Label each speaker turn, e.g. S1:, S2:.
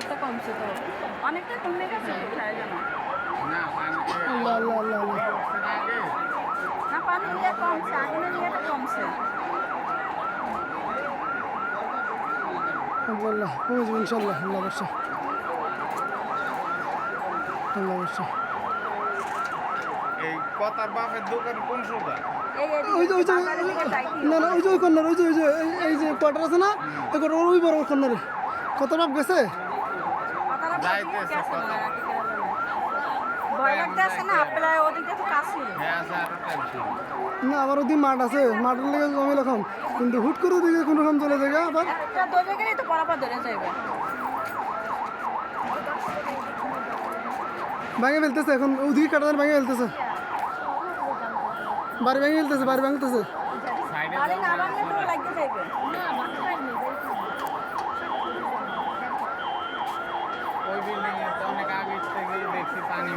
S1: অনেকটা কমছে তো
S2: অনেকটা কমে গেছে কোথায় যেন
S3: না?
S2: পানি দিয়ে কমছে ইয়েটা কমছে
S4: আল্লাহ আল্লাহ কমে যাবে ইনশাল্লাহ আল্লাহ বর্ষা আল্লাহ বর্ষা
S3: এই কথার বাপের দোকান কোন সোজা
S4: ওই যে ওই যে
S2: বাজারের দিকে যাই কি?
S4: না না ওই যে ওই কর্নার ওই যে ওই যে এই- যে কোয়ার্টার আছে না এই কোয়ার্টার ওই বড় কর্নারে কত মাপ গেছে?
S3: যাইতেছে,
S2: বলতে গেছে না,
S3: কথা।
S2: কি করে বলে। ভয় লাগতেছে না প্রায় ওদিকে তো কাছে
S3: হ্যাঁ আছে আরো টেনশন
S4: না আবার ওদিকে মাঠ আছে মাঠের লেগে জমি রকম কিন্তু হুট করে ওদিকে কোনো রকম চলে যায় আবার
S2: একটা ধরে গেলেই তো পরাপর ধরে যাইবে
S4: ভেঙে ফেলতেছে এখন ওদিকে কাটার ভেঙে ফেলতেছে বাড়ি ভেঙে ফেলতেছে বাড়ি ভাঙতেছে
S3: সাইডে
S2: বাড়ি না বাড়লে তো লাগতে যাইবে
S3: ওই বিল্ডিংয়ে তো অনেক আগের থেকেই দেখছি পানি